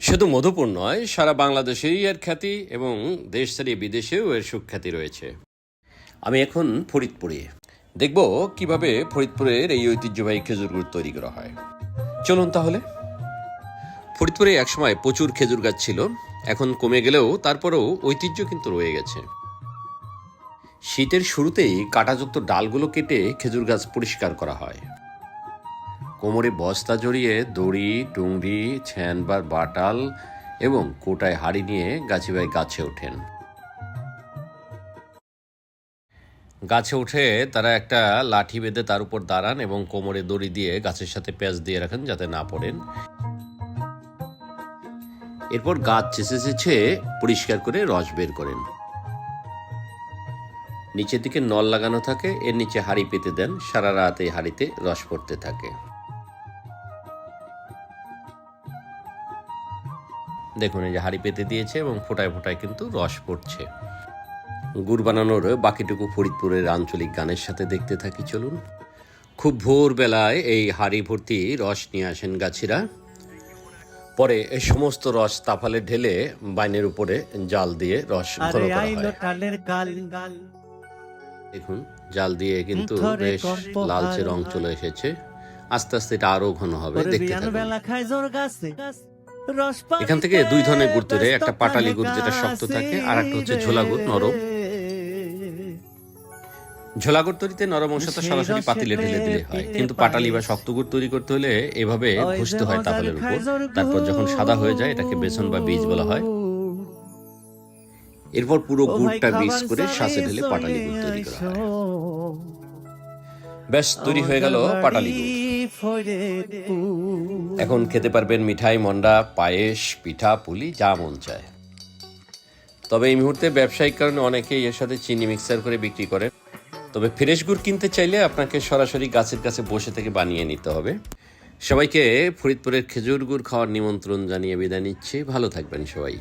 শুধু মধুপুর নয়, সারা বাংলাদেশেই এর খ্যাতি এবং দেশ ছাড়িয়ে বিদেশেও এর সুখ্যাতি রয়েছে। আমি এখন ফরিদপুরে। দেখব কীভাবে ফরিদপুরের এই ঐতিহ্যবাহী খেজুর গুড় তৈরি করা হয়। চলুন তাহলে। ফরিদপুরে একসময় প্রচুর খেজুর গাছ ছিল, এখন কমে গেলেও তারপরেও ঐতিহ্য কিন্তু রয়ে গেছে। শীতের শুরুতেই কাটাযুক্ত ডালগুলো কেটে খেজুর গাছ পরিষ্কার করা হয়। কোমরে বস্তা জড়িয়ে দড়ি, টুংরি, ছ্যানবার বাটাল এবং কোটায় হাড়ি নিয়ে গাছিবাই গাছে ওঠেন। গাছে উঠে তারা একটা লাঠি বেঁধে তার উপর দাঁড়ান এবং কোমরে দড়ি দিয়ে গাছের সাথে প্যাঁচ দিয়ে রাখেন যাতে না পড়েন। এরপর গাছ চেঁচে চেঁচে পরিষ্কার করে রস বের করেন। নিচের দিকে নল লাগানো থাকে এর নিচে হাড়ি পেতে দেন সারা রাত এই হাড়িতে রস পড়তে থাকে। দেখুন এই যে হাড়ি পেতে দিয়েছে এবং ফোটায় ফোটায় কিন্তু রস পড়ছে। গুড় বানানোর বাকিটুকু ফরিদপুরের আঞ্চলিক গানের সাথে দেখতে থাকি চলুন। খুব ভোরবেলায় এই হাড়ি ভর্তি রস নিয়ে আসেন গাছিরা। পরে এই সমস্ত রস তাফালে ঢেলে বাইনের উপরে জাল দিয়ে রস ঘন করা হয়। দেখুন জাল দিয়ে কিন্তু বেশ লালচে রং চলে এসেছে। আস্তে আস্তে এটা আরও ঘন হবে দেখতে থাকুন। এখান থেকে দুই ধরনের গুড় তৈরি একটা পাটালি গুড় যেটা শক্ত থাকে, আর একটা হচ্ছে ঝোলা গুড়, নরম। ঝোলা গুড় তৈরিতে নরম অংশটা সরাসরি পাতিলে ঢেলে দিলে হয়। কিন্তু পাটালি বা শক্ত গুড় তৈরি করতে হলে এভাবে ঘষতে হয় তাহলের উপর। তারপর যখন সাদা হয়ে যায় এটাকে বেসন বা বীজ বলা হয়। এরপর পুরো গুড়টা মিক্স করে শ্বাসে চলে ঢেলে পাটালি গুড় তৈরি করা হয়। ব্যাস তৈরি হয়ে গেল পাটালি গুড় এখন খেতে পারবেন মিঠাই মন্ডা পায়েস পিঠা পুলি যা মন চায়। তবে এই মুহূর্তে ব্যবসায়িক কারণে অনেকেই এর সাথে চিনি মিক্সার করে বিক্রি করে তবে ফ্রেশ গুড় কিনতে চাইলে আপনাকে সরাসরি গাছের কাছে বসে থেকে বানিয়ে নিতে হবে। সবাইকে ফরিদপুরের খেজুর গুড় খাওয়ার নিমন্ত্রণ জানিয়ে বিদায় নিচ্ছি। ভালো থাকবেন সবাই।